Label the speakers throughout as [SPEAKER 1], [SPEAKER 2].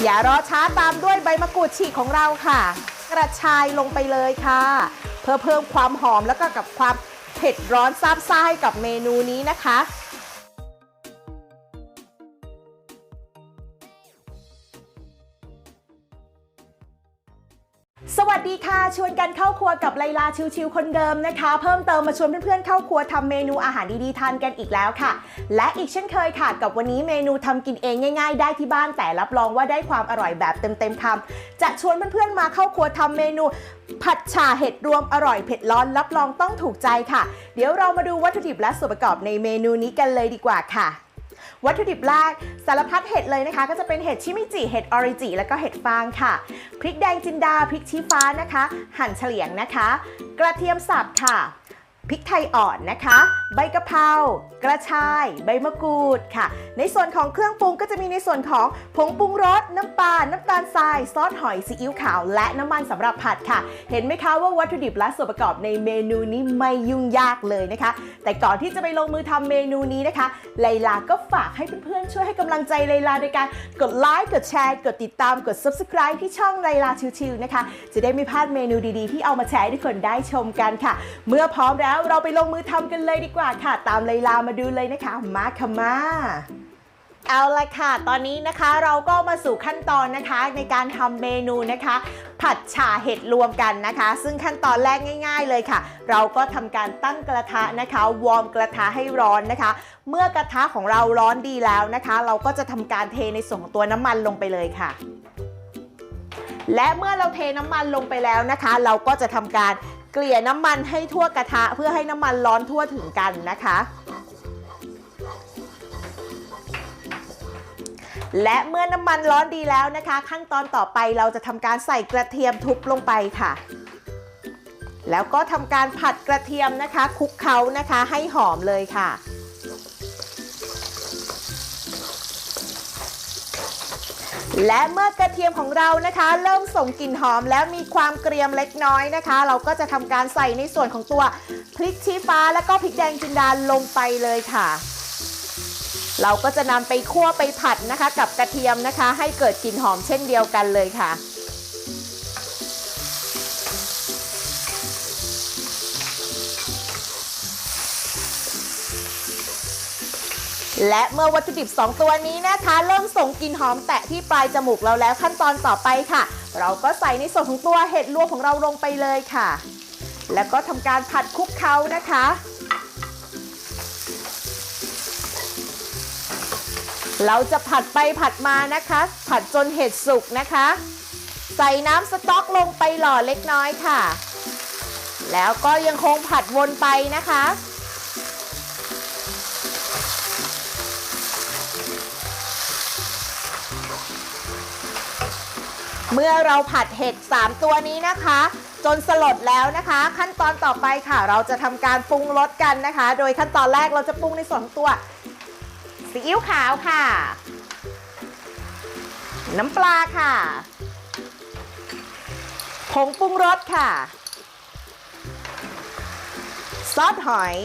[SPEAKER 1] อย่ารอช้าตามด้วยใบมะกรูดฉีกของเราค่ะ กระชายลงไปเลยค่ะ เพื่อเพิ่มความหอมแล้วก็กับความเผ็ดร้อนซาบซ่าให้กับเมนูนี้นะคะ สวัสดีค่ะ ชวนกันเข้าครัวกับไลลาชิวๆคนเดิมนะคะ เพิ่มเติมมาชวนเพื่อนๆเข้าครัวทำเมนูอาหารดีๆทานกันอีกแล้วค่ะ และอีกเช่นเคยค่ะ กับวันนี้เมนูทำกินเองง่าย ๆ ได้ที่บ้านแต่รับรองว่าได้ความอร่อยแบบเต็มๆคำจะชวนเพื่อนๆมาเข้าครัวทำเมนู ผัดฉ่าเห็ดรวมอร่อยเผ็ดร้อนรับรองต้องถูกใจค่ะ เดี๋ยวเรามาดูวัตถุดิบและส่วนประกอบในเมนูนี้กันเลยดีกว่าค่ะ วัตถุดิบแรกสารพัดเห็ดเลยนะคะ ก็จะเป็นเห็ดชิมิจิ เห็ดออริจิ แล้วก็เห็ดฟางค่ะ พริกแดงจินดา พริกชี้ฟ้านะคะ หั่นเฉลียงนะคะ กระเทียมสับค่ะ พริกไทยอ่อนนะคะ ใบกะเพรากระชาย ใบมะกรูดค่ะ ในส่วนของเครื่องปรุงก็จะมีในส่วนของผงปรุงรส น้ำปลาน้ำตาลทราย ซอสหอยซีอิ๊วขาว และน้ำมันสำหรับผัดค่ะ เห็นไหมคะว่าวัตถุดิบและส่วนประกอบในเมนูนี้ไม่ยุ่งยากเลยนะคะ แต่ก่อนที่จะไปลงมือทำเมนูนี้นะคะ ไลลาก็ฝากให้เพื่อนๆช่วยให้กำลังใจไลลาในการกดไลค์กดแชร์กดติดตามกด subscribe ที่ช่องไลลาชิวๆนะคะ จะได้ไม่พลาดเมนูดีๆ ที่เอามาแชร์ให้ทุกคนได้ชมกันค่ะ เมื่อพร้อมแล้วเราไปลงมือทำกันเลยดีกว่าค่ะ ตามไลลามาดูเลยนะคะ มาค่ะมาเอาละค่ะ ตอนนี้นะคะเราก็มาสู่ขั้นตอนนะคะในการทำเมนูนะคะ ผัดฉ่าเห็ดรวมกันนะคะ ซึ่งขั้นตอนแรกง่าย ๆ เลยค่ะ เราก็ทำการตั้งกระทะนะคะ วอร์มกระทะให้ร้อนนะคะ เมื่อกระทะของเราร้อนดีแล้วนะคะ เราก็จะทำการเทในส่วนของตัวน้ำมันลงไปเลยค่ะ และเมื่อเราเทน้ำมันลงไปแล้วนะคะ เราก็จะทำการ เกลี่ยน้ำมันให้ทั่วกระทะเพื่อให้น้ำมันร้อนทั่วถึงกันนะคะ และเมื่อน้ำมันร้อนดีแล้วนะคะ ขั้นตอนต่อไปเราจะทำการใส่กระเทียมทุบลงไปค่ะ แล้วก็ทำการผัดกระเทียมนะคะคลุกเคล้านะคะให้หอมเลยค่ะ และเมื่อกระเทียมของเรานะคะ เริ่มส่งกลิ่นหอมแล้วมีความเกรียมเล็กน้อยนะคะ เราก็จะทำการใส่ในส่วนของตัวพริกชี้ฟ้า แล้วก็พริกแดงจินดาลงไปเลยค่ะ เราก็จะนำไปคั่วไปผัดนะคะ กับกระเทียมนะคะ ให้เกิดกลิ่นหอมเช่นเดียวกันเลยค่ะ และเมื่อวัตถุดิบ 2 ตัวนี้นะคะ เริ่มส่งกลิ่นหอมแตะที่ปลายจมูกเราแล้วขั้นตอนต่อไปค่ะ เราก็ใส่ในส่วนของตัวเห็ดรวมของเราลงไปเลยค่ะ แล้วก็ทำการผัดคลุกเคล้านะคะ เราจะผัดไปผัดมานะคะ ผัดจนเห็ดสุกนะคะ ใส่น้ำสต๊อกลงไปหล่อเล็กน้อยค่ะ แล้วก็ยังคงผัดวนไปนะคะ เมื่อเราผัดเห็ด 3 ตัวนี้นะคะ จนสลดแล้วนะคะ ขั้นตอนต่อไปค่ะ เราจะทำการปรุงรสกันนะคะ โดยขั้นตอนแรกเราจะปรุงในส่วนของตัวซีอิ๊วขาวค่ะ น้ำปลาค่ะผงปรุงรสค่ะ ซอสหอย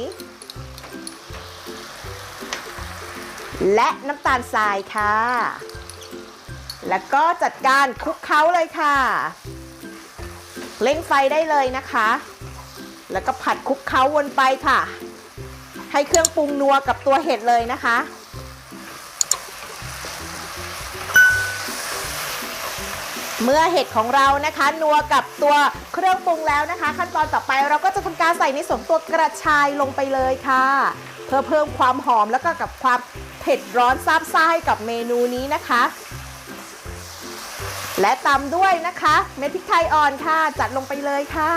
[SPEAKER 1] และน้ำตาลทรายค่ะ แล้วก็จัดการคลุกเคล้าเลยค่ะเร่งไฟได้เลยนะคะ แล้วก็ผัดคลุกเคล้าวนไปค่ะ ให้เครื่องปรุงนัวกับตัวเห็ดเลยนะคะ เมื่อเห็ดของเรานะคะ นัวกับตัวเครื่องปรุงแล้วนะคะ ขั้นตอนต่อไปเราก็จะทำการใส่ในส่วนตัวกระชายลงไปเลยค่ะ เพื่อเพิ่มความหอมแล้วก็กับความเผ็ดร้อนซาบซ่าให้กับเมนูนี้นะคะ และตามด้วยนะคะ เม็ดพริกไทยอ่อนค่ะ จัดลงไปเลยค่ะ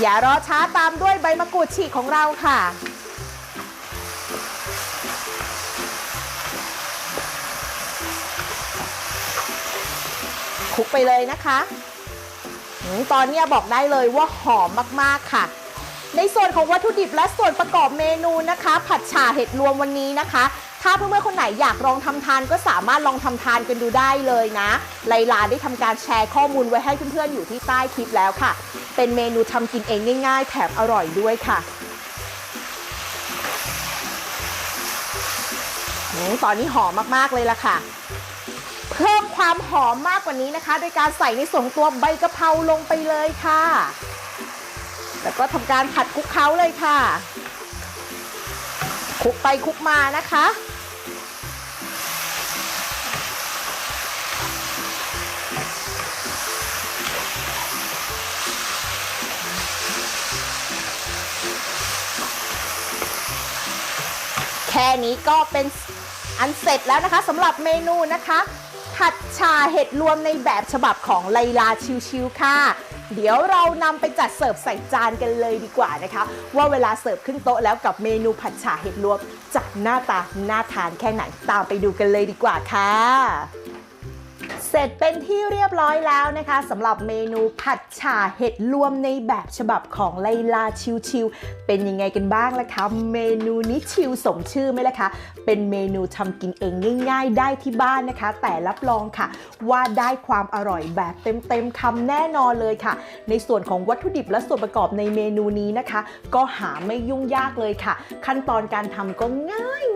[SPEAKER 1] อย่ารอช้าตามด้วยใบมะกรูดฉีกของเราค่ะคลุกไปเลยนะคะอตอนนี้บอกได้เลยว่าหอมมาก ๆ ค่ะ ในส่วนของวัตถุดิบและส่วนประกอบเมนูนะคะ ผัดฉ่าเห็ดรวมวันนี้นะคะ ถ้าเพื่อนๆคนไหนอยากลองทำทานก็สามารถลองทำทานกันดูได้เลยนะ ไลลาได้ทำการแชร์ข้อมูลไว้ให้เพื่อนๆอยู่ที่ใต้คลิปแล้วค่ะ เป็นเมนูทำกินเองง่ายๆ แถมอร่อยด้วยค่ะอตอนนี้หอมมากๆเลยล่ะค่ะ เพิ่มความหอมมากกว่านี้นะคะ โดยการใส่ในส่วนตัวใบกะเพราลงไปเลยค่ะ แล้วก็ทำการผัดคลุกเคล้าเลยค่ะคลุกไปคลุกมานะคะ แค่นี้ก็เป็นอันเสร็จแล้วนะคะสำหรับเมนูนะคะผัดชาเห็ดรวมในแบบฉบับของไลลาชิวๆค่ะ เดี๋ยวเรานำไปจัดเสิร์ฟใส่จานกันเลยดีกว่านะคะ ว่าเวลาเสิร์ฟขึ้นโต๊ะแล้วกับเมนูผัดฉ่าเห็ดรวมจะหน้าตาน่าทานแค่ไหนตามไปดูกันเลยดีกว่าค่ะ เสร็จเป็นที่เรียบร้อยแล้วนะคะสำหรับเมนูผัดฉ่าเห็ดรวมในแบบฉบับของไลลาชิวๆเป็นยังไงกันบ้างล่ะคะ เมนูนี้ชิวสมชื่อไหมล่ะคะ เป็นเมนูทำกินเองง่าย ๆ ได้ที่บ้านนะคะ แต่รับรองค่ะ ว่าได้ความอร่อยแบบเต็มๆคำแน่นอนเลยค่ะ ในส่วนของวัตถุดิบและส่วนประกอบในเมนูนี้นะคะ ก็หาไม่ยุ่งยากเลยค่ะ ขั้นตอนการทำก็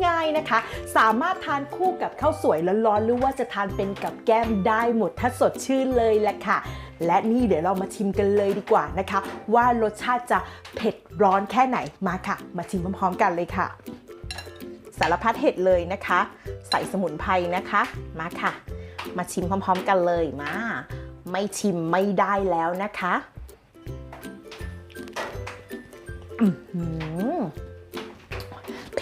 [SPEAKER 1] ง่ายๆนะคะ สามารถทานคู่กับข้าวสวยร้อนๆหรือว่าจะทานเป็นกับแก้มได้หมดถ้าสดชื่นเลยแหละค่ะ และนี่เดี๋ยวเรามาชิมกันเลยดีกว่านะคะ ว่ารสชาติจะเผ็ดร้อนแค่ไหนมาค่ะ มาชิมพร้อมๆกันเลยค่ะ สารพัดเห็ดเลยนะคะ ใส่สมุนไพรนะคะมาค่ะ มาชิมพร้อมๆกันเลยมา ไม่ชิมไม่ได้แล้วนะคะ อื้อหือเ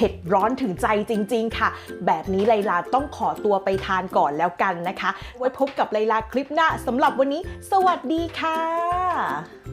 [SPEAKER 1] ผ็ดร้อนถึงใจจริง ๆ ค่ะ แบบนี้ไลลาต้องขอตัวไปทานก่อนแล้วกันนะคะ ไว้พบกับไลลาคลิปหน้าสำหรับวันนี้ สวัสดีค่ะ